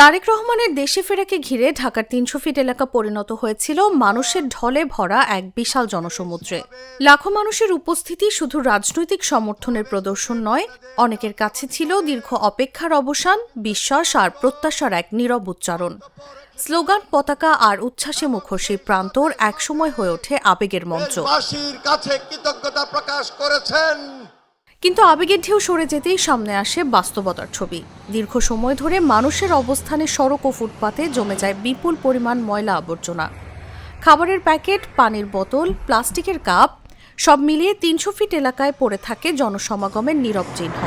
তারেক রহমানের দেশে ফেরাকে ঘিরে ঢাকার তিনশো ফিট এলাকা পরিণত হয়েছিল মানুষের ঢলে ভরা এক বিশাল জনসমুদ্রে। লাখো মানুষের উপস্থিতি শুধু রাজনৈতিক সমর্থনের প্রদর্শন নয়, অনেকের কাছে ছিল দীর্ঘ অপেক্ষার অবসান, বিশ্বাস আর প্রত্যাশার এক নীরব উচ্চারণ। স্লোগান, পতাকা আর উচ্ছ্বাসে মুখর সেই প্রান্তর একসময় হয়ে ওঠে আবেগের মঞ্চ। কাছে কৃতজ্ঞতা প্রকাশ করেছেন। কিন্তু আবেগের ঢেউ সরে যেতেই সামনে আসে বাস্তবতার ছবি। দীর্ঘ সময় ধরে মানুষের অবস্থানে সড়ক ও ফুটপাতে জমে যায় বিপুল পরিমাণ ময়লা আবর্জনা। খাবারের প্যাকেট, পানির বোতল, প্লাস্টিকের কাপ, সব মিলিয়ে তিনশো ফিট এলাকায় পড়ে থাকে জনসমাগমের নীরব চিহ্ন।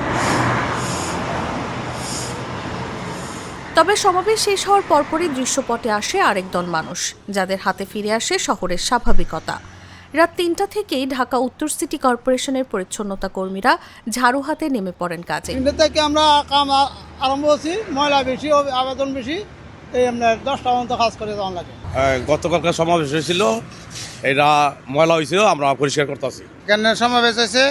তবে সমাবেশ শেষ হওয়ার পরপরই দৃশ্যপটে আসে আরেক দল মানুষ, যাদের হাতে ফিরে আসে শহরের স্বাভাবিকতা। রাত তিনটা থেকেই ঢাকা উত্তর সিটি কর্পোরেশনের পরিচ্ছন্নতা কর্মীরা ঝাড়ু হাতে নেমে পড়েন কাজে। তিনটে থেকে আমরা কাম আ- আরম্ভ করছি ময়লা বেশি ও- আবেদন বেশি এই আপনার দশটা পর্যন্ত কাজ করে যাওয়ার লাগে। হ্যাঁ, গতকালকার সমাবেশ হয়েছিল এটা ময়লা হয়েছিল আমরা পরিষ্কার করতেছি। এখানে সমাবেশ হয়েছে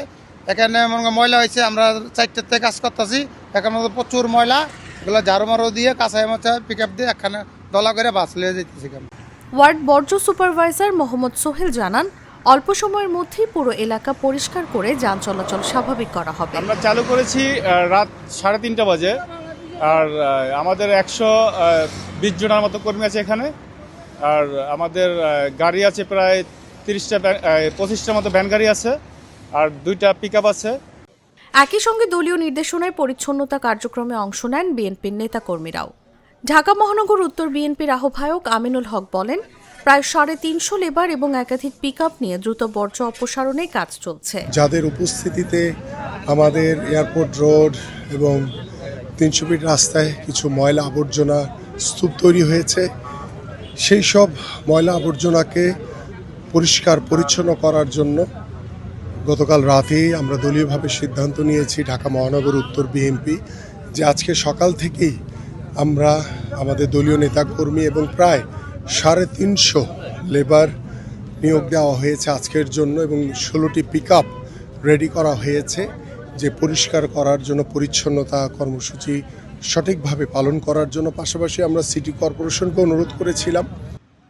এখানে মনে করো ময়লা হয়েছে আমরা চারটাতে কাজ করতেছি এখানে প্রচুর ময়লা এগুলো ঝাড়ু মারু দিয়ে কাঁচাই মাছা পিক আপ দিয়ে এখানে দলা করে বাস লিয়ে যেতেছি এখানে। ওয়ার্ড বর্জ্য সুপারভাইজার মোহাম্মদ সোহেল জানান অল্প সময়ের মধ্যেই পুরো এলাকা পরিষ্কার করে যান চলাচল স্বাভাবিক করা হবে। আমরা চালু করেছি রাত সাড়ে তিনটা বাজে। আর আমাদের একশো বিশ জনের মতো কর্মী আছে এখানে। আর আমাদের গাড়ি আছে প্রায় তিরিশটা পঁচিশটার মতো ভ্যান গাড়ি আছে। আর দুইটা পিক আছে। একই সঙ্গে দলীয় নির্দেশনায় পরিচ্ছন্নতা কার্যক্রমে অংশ নেন বিএনপির নেতাকর্মীরাও। ঢাকা মহানগর উত্তর বিএনপির আহ্বায়ক আমিনুল হক বলেন প্রায় সাড়ে তিনশো লেবার এবং একাধিক পিক নিয়ে দ্রুত বর্জ্য অপসারণে কাজ চলছে। যাদের উপস্থিতিতে আমাদের এয়ারপোর্ট রোড এবং তিনশো ফিট রাস্তায় কিছু ময়লা আবর্জনা স্তূপ তৈরি হয়েছে, সেই সব ময়লা আবর্জনাকে পরিষ্কার, পরিচ্ছন্ন করার জন্য গতকাল রাতেই আমরা দলীয়ভাবে সিদ্ধান্ত নিয়েছি ঢাকা মহানগর উত্তর বিএনপি যে আজকে সকাল থেকেই আমরা আমাদের দলীয় নেতাকর্মী এবং প্রায় সাড়ে তিনশো লেবার নিয়োগ দেওয়া হয়েছে আজকের জন্য এবং ষোলোটি পিক রেডি করা হয়েছে যে পরিষ্কার করার জন্য, পরিচ্ছন্নতা কর্মসূচি সঠিকভাবে পালন করার জন্য। পাশাপাশি আমরা সিটি কর্পোরেশনকে অনুরোধ করেছিলাম।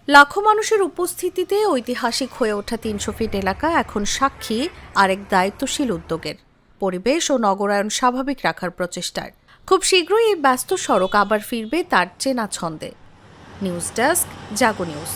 লাখো মানুষের উপস্থিতিতে ঐতিহাসিক হয়ে ওঠা তিনশো ফিট এলাকা এখন সাক্ষী আরেক দায়িত্বশীল উদ্যোগের। পরিবেশ ও নগরায়ন স্বাভাবিক রাখার প্রচেষ্টার খুব শীঘ্রই এই ব্যস্ত সড়ক আবার ফিরবে তার চেনা ছন্দে। News desk Jago news.